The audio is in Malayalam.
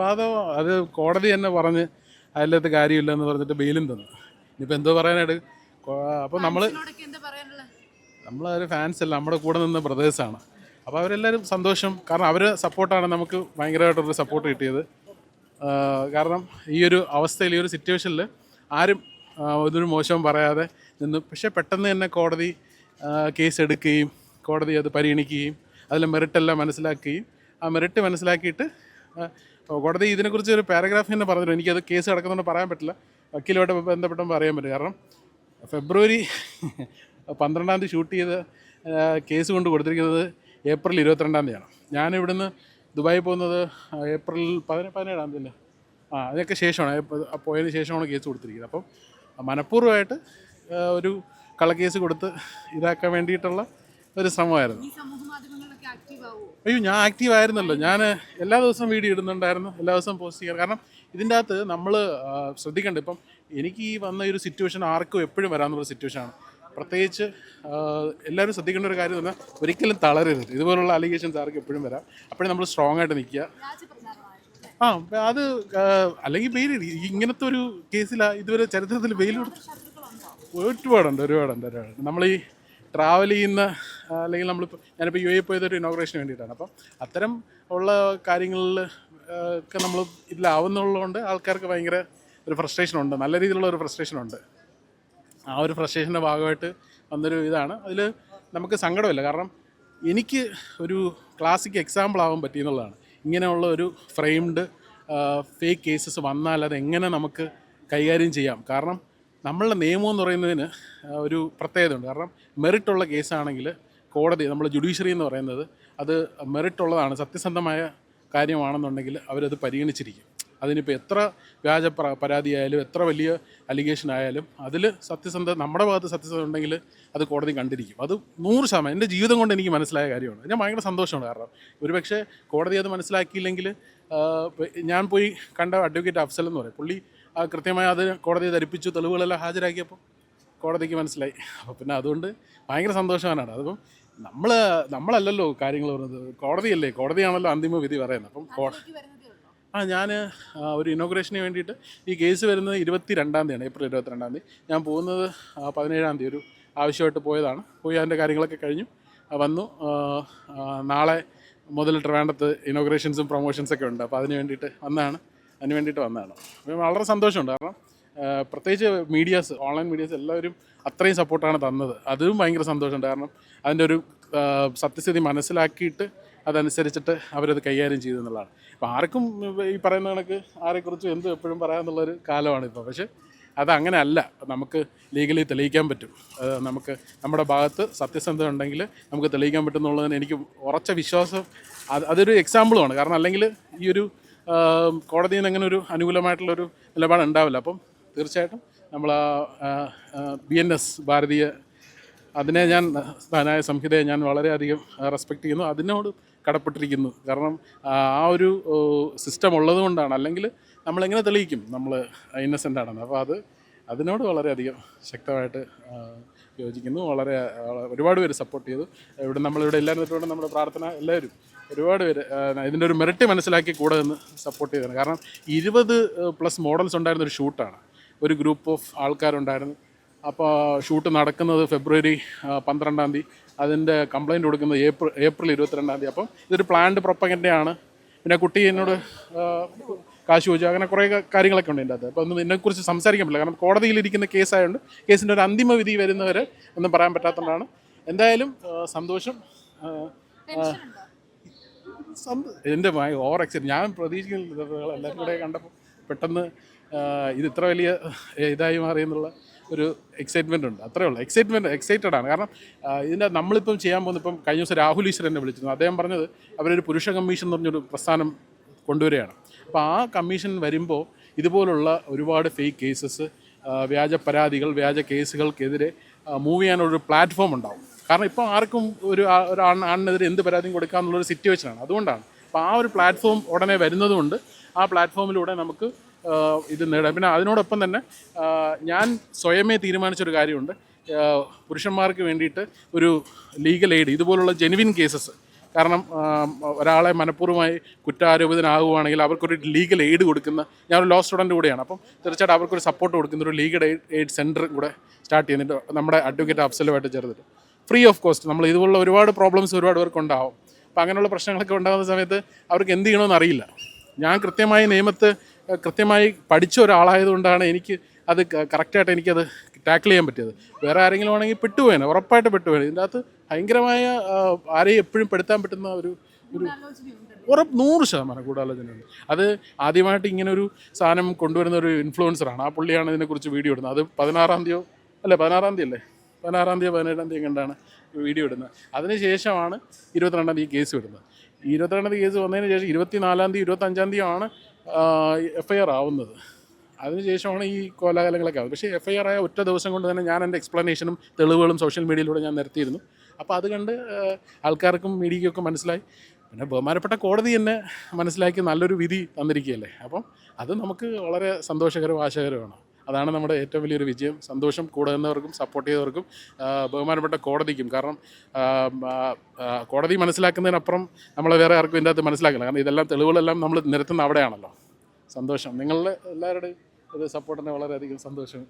വാദം അത് കോടതി തന്നെ പറഞ്ഞ് അതിലകത്ത് കാര്യമില്ലെന്ന് പറഞ്ഞിട്ട് ബെയിലും തന്നു. ഇനിയിപ്പോൾ എന്തോ പറയാനായിട്ട് അപ്പോൾ നമ്മൾ നമ്മളൊരു ഫാൻസ് അല്ല നമ്മുടെ കൂടെ നിന്ന ബ്രദേഴ്സാണ് അപ്പോൾ അവരെല്ലാവരും സന്തോഷം. കാരണം അവർ സപ്പോർട്ടാണ് നമുക്ക് ഭയങ്കരമായിട്ടൊരു സപ്പോർട്ട് കിട്ടിയത്. കാരണം ഈ ഒരു അവസ്ഥയിൽ ഈ ഒരു സിറ്റുവേഷനിൽ ആരും ഇതൊരു മോശം പറയാതെ നിന്ന്. പക്ഷേ പെട്ടെന്ന് തന്നെ കോടതി കേസ് എടുക്കുകയും കോടതി അത് പരിഗണിക്കുകയും അതിലെ മെറിറ്റെല്ലാം മനസ്സിലാക്കുകയും ആ മെറിറ്റ് മനസ്സിലാക്കിയിട്ട് കോടതി ഇതിനെക്കുറിച്ച് ഒരു പാരഗ്രാഫ് തന്നെ പറഞ്ഞിട്ടുണ്ട്. എനിക്കത് കേസ് കിടക്കുന്നുണ്ട് പറയാൻ പറ്റില്ല. വക്കീലുമായിട്ട് ബന്ധപ്പെട്ടും പറയാൻ പറ്റും കാരണം ഫെബ്രുവരി പന്ത്രണ്ടാം തീയതി ഷൂട്ട് ചെയ്ത് കേസ് കൊണ്ട് കൊടുത്തിരിക്കുന്നത് ഏപ്രിൽ ഇരുപത്തിരണ്ടാം തീയതിയാണ്. ഞാൻ ഇവിടുന്ന് ദുബായി പോകുന്നത് ഏപ്രിൽ പതിന പതിനേഴാം തീയതി ആ അതിനൊക്കെ ശേഷമാണ്. പോയതിന് ശേഷമാണ് കേസ് കൊടുത്തിരിക്കുന്നത്. അപ്പം മനഃപൂർവമായിട്ട് ഒരു കള്ളക്കേസ് കൊടുത്ത് ഇതാക്കാൻ വേണ്ടിയിട്ടുള്ള ഒരു ശ്രമമായിരുന്നു. അയ്യോ ഞാൻ ആക്റ്റീവ് ആയിരുന്നല്ലോ. ഞാൻ എല്ലാ ദിവസവും വീഡിയോ ഇടുന്നുണ്ടായിരുന്നു. എല്ലാ ദിവസവും പോസ്റ്റ് ചെയ്യാറ്. കാരണം ഇതിന്റെ അകത്ത് നമ്മൾ ശ്രദ്ധിക്കേണ്ട ഇപ്പം എനിക്ക് ഈ വന്ന ഒരു സിറ്റുവേഷൻ ആർക്കും എപ്പോഴും വരാമെന്നുള്ള സിറ്റുവേഷൻ ആണ്. പ്രത്യേകിച്ച് എല്ലാവരും ശ്രദ്ധിക്കേണ്ട ഒരു കാര്യം പറഞ്ഞാൽ ഒരിക്കലും തളരരുത്. ഇതുപോലുള്ള അലിഗേഷൻസ് ആർക്കും എപ്പോഴും വരാം. അപ്പോഴും നമ്മൾ സ്ട്രോങ് ആയിട്ട് നിൽക്കുക. ആ അത് അല്ലെങ്കിൽ ബെയിൽ ഇങ്ങനത്തെ ഒരു കേസിലാണ് ഇതുവരെ ചരിത്രത്തിൽ വെയിൽ കൊടുത്തു ഒരുപാടുണ്ട് ഒരുപാടുണ്ട് ഒരുപാടുണ്ട്. നമ്മൾ ഈ ട്രാവൽ ചെയ്യുന്ന അല്ലെങ്കിൽ നമ്മളിപ്പോൾ ഞാനിപ്പോൾ യു എ പോയത് ഒരു ഇനോഗ്രേഷന് വേണ്ടിയിട്ടാണ്. അപ്പം അത്തരം ഉള്ള കാര്യങ്ങളിൽ ഒക്കെ നമ്മൾ ഇതിലാവുന്നുള്ളതുകൊണ്ട് ആൾക്കാർക്ക് ഭയങ്കര ഒരു ഫ്രസ്ട്രേഷൻ ഉണ്ട്. നല്ല രീതിയിലുള്ള ഒരു ഫ്രസ്ട്രേഷൻ ഉണ്ട്. ആ ഒരു ഫ്രസ്ട്രേഷന്റെ ഭാഗമായിട്ട് വന്നൊരു ഇതാണ്. അതിൽ നമുക്ക് സങ്കടമില്ല. കാരണം എനിക്ക് ഒരു ക്ലാസിക് എക്സാമ്പിൾ ആവാൻ പറ്റിയെന്നുള്ളതാണ്. ഇങ്ങനെയുള്ള ഒരു ഫ്രെയിംഡ് ഫേക്ക് കേസസ് വന്നാൽ അത് എങ്ങനെ നമുക്ക് കൈകാര്യം ചെയ്യാം? കാരണം നമ്മളുടെ നിയമം എന്ന് പറയുന്നതിന് ഒരു പ്രത്യേകതയുണ്ട്. കാരണം മെറിറ്റുള്ള കേസാണെങ്കിൽ കോടതി നമ്മൾ ജുഡീഷ്യറി എന്ന് പറയുന്നത് അത് മെറിറ്റ് ഉള്ളതാണ് സത്യസന്ധമായ കാര്യമാണെന്നുണ്ടെങ്കിൽ അവരത് പരിഗണിച്ചിരിക്കും. അതിനിപ്പോൾ എത്ര വ്യാജ പ്ര- പരാതിയായാലും എത്ര വലിയ അലിഗേഷൻ ആയാലും അതിൽ സത്യസന്ധ നമ്മുടെ ഭാഗത്ത് സത്യസന്ധ ഉണ്ടെങ്കിൽ അത് കോടതി കണ്ടിരിക്കും. അത് നൂറ് ശതമാനം എന്റെ ജീവിതം കൊണ്ട് എനിക്ക് മനസ്സിലായ കാര്യമാണ്. ഞാൻ ഭയങ്കര സന്തോഷമാണ് കാരണം ഒരുപക്ഷെ കോടതി അത് മനസ്സിലാക്കിയില്ലെങ്കിൽ ഞാൻ പോയി കണ്ട അഡ്വക്കേറ്റ് അഫ്സൽ എന്ന് പറയും പുള്ളി കൃത്യമായി അത് കോടതിയെ ധരിപ്പിച്ചു തെളിവുകളെല്ലാം ഹാജരാക്കിയപ്പോൾ കോടതിക്ക് മനസ്സിലായി. അപ്പോൾ പിന്നെ അതുകൊണ്ട് ഭയങ്കര സന്തോഷമാണ് അതിപ്പം നമ്മൾ നമ്മളല്ലല്ലോ കാര്യങ്ങൾ പറയുന്നത് കോടതിയല്ലേ? കോടതിയാണല്ലോ അന്തിമ വിധി പറയുന്നത്. അപ്പം ആ ഞാൻ ഒരു ഇനോഗ്രേഷന് വേണ്ടിയിട്ട് ഈ കേസ് വരുന്നത് ഇരുപത്തി രണ്ടാം തീയതിയാണ് ഏപ്രിൽ ഇരുപത്തിരണ്ടാം തീയതി. ഞാൻ പോകുന്നത് പതിനേഴാം തീയതി ഒരു ആവശ്യമായിട്ട് പോയതാണ്. പോയി അതിന്റെ കാര്യങ്ങളൊക്കെ കഴിഞ്ഞു. വന്നു. നാളെ മുതൽ ട്രിവാൻഡത്ത് ഇനോഗ്രേഷൻസും പ്രൊമോഷൻസൊക്കെ ഉണ്ട്. അപ്പോൾ അതിന് വേണ്ടിയിട്ട് വന്നതാണ്. അതിന് വേണ്ടിയിട്ട് വന്നതാണ്. വളരെ സന്തോഷമുണ്ട്. കാരണം പ്രത്യേകിച്ച് മീഡിയാസ് ഓൺലൈൻ മീഡിയാസ് എല്ലാവരും അത്രയും സപ്പോർട്ടാണ് തന്നത്. അതും ഭയങ്കര സന്തോഷമുണ്ട്. കാരണം അതിന്റെ ഒരു സത്യസ്ഥിതി മനസ്സിലാക്കിയിട്ട് അതനുസരിച്ചിട്ട് അവരത് കൈകാര്യം ചെയ്തു എന്നുള്ളതാണ്. അപ്പോൾ ആർക്കും ഈ പറയുന്ന കണക്ക് ആരെക്കുറിച്ചും എന്തും എപ്പോഴും പറയാമെന്നുള്ളൊരു കാലമാണ് ഇപ്പോൾ. പക്ഷേ അത് അങ്ങനെ അല്ല. നമുക്ക് ലീഗലി തെളിയിക്കാൻ പറ്റും. നമുക്ക് നമ്മുടെ ഭാഗത്ത് സത്യസന്ധത ഉണ്ടെങ്കിൽ നമുക്ക് തെളിയിക്കാൻ പറ്റും എന്നുള്ളതിന് എനിക്ക് ഉറച്ച വിശ്വാസം അത് അതൊരു എക്സാമ്പിളുമാണ് കാരണം അല്ലെങ്കിൽ ഈ ഒരു കോടതിയിൽ നിന്ന് അങ്ങനെ ഒരു അനുകൂലമായിട്ടുള്ളൊരു നിലപാട് ഉണ്ടാവില്ല. അപ്പം തീർച്ചയായിട്ടും നമ്മൾ ബി എൻ എസ് ഭാരതീയ അതിനെ ഞാൻ സ്ഥാനായ സംഹിതയെ ഞാൻ വളരെയധികം റെസ്പെക്ട് ചെയ്യുന്നു. അതിനോട് കടപ്പെട്ടിരിക്കുന്നു. കാരണം ആ ഒരു സിസ്റ്റം ഉള്ളത് കൊണ്ടാണ്. അല്ലെങ്കിൽ നമ്മളെങ്ങനെ തെളിയിക്കും? നമ്മൾ ഇന്നസെന്റ് ആണെന്ന്. അപ്പോൾ അത് അതിനോട് വളരെയധികം ശക്തമായിട്ട് യോജിക്കുന്നു. വളരെ ഒരുപാട് പേര് സപ്പോർട്ട് ചെയ്തു. ഇവിടെ നമ്മളിവിടെ എല്ലാവരും നമ്മുടെ പ്രാർത്ഥന എല്ലാവരും ഒരുപാട് പേര് ഇതിന്റെ ഒരു മെറിറ്റ് മനസ്സിലാക്കി കൂടെ നിന്ന് സപ്പോർട്ട് ചെയ്തതാണ്. കാരണം ഇരുപത് പ്ലസ് മോഡൽസ് ഉണ്ടായിരുന്ന ഒരു ഷൂട്ടാണ് ഒരു ഗ്രൂപ്പ് ഓഫ് ആൾക്കാരുണ്ടായിരുന്നു. അപ്പോൾ ഷൂട്ട് നടക്കുന്നത് ഫെബ്രുവരി പന്ത്രണ്ടാം തീയതി. അതിന്റെ കംപ്ലയിന്റ് കൊടുക്കുന്നത് ഏപ്രിൽ ഏപ്രിൽ ഇരുപത്തിരണ്ടാം തീയതി. അപ്പം ഇതൊരു പ്ലാൻഡ് പ്രൊപ്പഗന്റെയാണ് പിന്നെ കുട്ടി എന്നോട് കാശ് ചോദിച്ചു. അങ്ങനെ കുറേ കാര്യങ്ങളൊക്കെ ഉണ്ട് എന്റെ അത് അപ്പോൾ ഒന്നും ഇതിനെക്കുറിച്ച് സംസാരിക്കാൻ പറ്റില്ല. കാരണം കോടതിയിലിരിക്കുന്ന കേസായതുകൊണ്ട് കേസിന്റെ ഒരു അന്തിമ വിധി വരുന്നവരെ ഒന്നും പറയാൻ പറ്റാത്തതുകൊണ്ടാണ്. എന്തായാലും സന്തോഷം. എന്റെ ഓവർ എക്സൈറ്റ്. ഞാൻ പ്രതീക്ഷിക്കുന്ന എല്ലാവരും കൂടെ കണ്ടപ്പോൾ പെട്ടെന്ന് ഇത് ഇത്ര വലിയ ഇതായി മാറി എന്നുള്ള ഒരു എക്സൈറ്റ്മെന്റ് ഉണ്ട്. അത്രേ ഉള്ളൂ. എക്സൈറ്റ്മെന്റ് എക്സൈറ്റഡ് ആണ്. കാരണം ഇതിന്റെ നമ്മളിപ്പം ചെയ്യാൻ പോകുന്ന ഇപ്പം കഴിഞ്ഞ ദിവസം രാഹുൽ ഈശ്വർ എന്നെ വിളിച്ചിരുന്നു. അദ്ദേഹം പറഞ്ഞത് അവരൊരു പുരുഷ കമ്മീഷൻ എന്ന് പറഞ്ഞൊരു പ്രസ്ഥാനം കൊണ്ടുവരികയാണ്. അപ്പോൾ ആ കമ്മീഷൻ വരുമ്പോൾ ഇതുപോലുള്ള ഒരുപാട് ഫേക്ക് കേസസ് വ്യാജ പരാതികൾ വ്യാജ കേസുകൾക്കെതിരെ മൂവ് ചെയ്യാനൊരു പ്ലാറ്റ്ഫോം ഉണ്ടാവും. കാരണം ഇപ്പോൾ ആർക്കും ഒരു ഒരു ആണിനെതിരെ എന്ത് പരാതിയും കൊടുക്കാമെന്നുള്ളൊരു സിറ്റുവേഷനാണ് അതുകൊണ്ടാണ്. അപ്പോൾ ആ ഒരു പ്ലാറ്റ്ഫോം ഉടനെ വരുന്നതുകൊണ്ട് ആ പ്ലാറ്റ്ഫോമിലൂടെ നമുക്ക് ഇത് നേടാം. പിന്നെ അതിനോടൊപ്പം തന്നെ ഞാൻ സ്വയമേ തീരുമാനിച്ചൊരു കാര്യമുണ്ട്. പുരുഷന്മാർക്ക് വേണ്ടിയിട്ട് ഒരു ലീഗൽ എയ്ഡ് ഇതുപോലുള്ള ജെനുവിൻ കേസസ് കാരണം ഒരാളെ മനഃപൂർവമായി കുറ്റാരോപിതനാകുവാണെങ്കിൽ അവർക്കൊരു ലീഗൽ എയ്ഡ് കൊടുക്കുന്ന ഞാനൊരു ലോ സ്റ്റുഡന്റ് കൂടെയാണ് അപ്പം തീർച്ചയായിട്ടും അവർക്കൊരു സപ്പോർട്ട് കൊടുക്കുന്ന ഒരു ലീഗൽ എയ്ഡ് സെന്റർ കൂടെ സ്റ്റാർട്ട് ചെയ്യുന്നുണ്ട് നമ്മുടെ അഡ്വക്കേറ്റ് അഫ്സലുമായിട്ട് ചേർന്നിട്ട്. ഫ്രീ ഓഫ് കോസ്റ്റ് നമ്മൾ ഇതുപോലുള്ള ഒരുപാട് പ്രോബ്ലംസ് ഒരുപാട് പേർക്ക് ഉണ്ടാവും. അപ്പം അങ്ങനെയുള്ള പ്രശ്നങ്ങളൊക്കെ ഉണ്ടാകുന്ന സമയത്ത് അവർക്ക് എന്ത് ചെയ്യണമെന്ന് അറിയില്ല. ഞാൻ കൃത്യമായി നിയമത്ത് കൃത്യമായി പഠിച്ച ഒരാളായതുകൊണ്ടാണ് എനിക്ക് അത് കറക്റ്റായിട്ട് എനിക്കത് ടാക്കിൾ ചെയ്യാൻ പറ്റിയത്. വേറെ ആരെങ്കിലും ആണെങ്കിൽ പെട്ടുപോയേനെ ഉറപ്പായിട്ട് പെട്ടുപോയേനെ. ഇതിന്റെ അകത്ത് ഭയങ്കരമായ ആരെയും എപ്പോഴും പെടുത്താൻ പറ്റുന്ന ഒരു ഒരു ഉറപ്പ് നൂറ് ശതമാനം ഗൂഢാലോചനയുണ്ട്. അത് ആദ്യമായിട്ട് ഇങ്ങനെ ഒരു സാധനം കൊണ്ടുവരുന്ന ഒരു ഇൻഫ്ലുവൻസറാണ്. ആ പുള്ളിയാണ് ഇതിനെക്കുറിച്ച് വീഡിയോ ഇടുന്നത്. അത് പതിനാറാം തീയതിയോ അല്ലേ പതിനാറാം തീയതി അല്ലേ പതിനാറാം തീയതി പതിനേഴാം തീയതി കണ്ടാണ് വീഡിയോ ഇടുന്നത്. അതിനുശേഷമാണ് ഇരുപത്തിരണ്ടാം തീയതി കേസ് വിടുന്നത് ഇരുപത്തിരണ്ടാം തീയതി കേസ് വന്നതിന് ശേഷം ഇരുപത്തിനാലാം തീയതി ഇരുപത്തഞ്ചാം തീയതി ആണ് എഫ് ഐ ആർ ആവുന്നത്. അതിനുശേഷമാണ് ഈ കോലാഹലങ്ങളൊക്കെ ആവുന്നത്. പക്ഷേ എഫ് ഐ ആർ ആയ ഒറ്റ ദിവസം കൊണ്ട് തന്നെ ഞാൻ എന്റെ എക്സ്പ്ലനേഷനും തെളിവുകളും സോഷ്യൽ മീഡിയയിലൂടെ ഞാൻ നിർത്തിയിരുന്നു അപ്പോൾ അത് കണ്ട് ആൾക്കാർക്കും മീഡിയയ്ക്കൊക്കെ മനസ്സിലായി. പിന്നെ ബഹുമാനപ്പെട്ട കോടതി തന്നെ മനസ്സിലാക്കി നല്ലൊരു വിധി തന്നിരിക്കുകയല്ലേ? അപ്പം അത് നമുക്ക് വളരെ സന്തോഷകരവും ആശയകരമാണ് അതാണ് നമ്മുടെ ഏറ്റവും വലിയൊരു വിജയം. സന്തോഷം കൂടുന്നവർക്കും സപ്പോർട്ട് ചെയ്തവർക്കും ബഹുമാനപ്പെട്ട കോടതിക്കും. കാരണം കോടതി മനസ്സിലാക്കുന്നതിനപ്പുറം നമ്മൾ വേറെ ആർക്കും ഇതിന്റെ അകത്ത് മനസ്സിലാക്കില്ല. കാരണം ഇതെല്ലാം തെളിവുകളെല്ലാം നമ്മൾ നിരത്തുന്ന അവിടെയാണല്ലോ. സന്തോഷം. നിങ്ങളുടെ എല്ലാവരുടെയും ഒരു സപ്പോർട്ടിന് വളരെയധികം സന്തോഷം.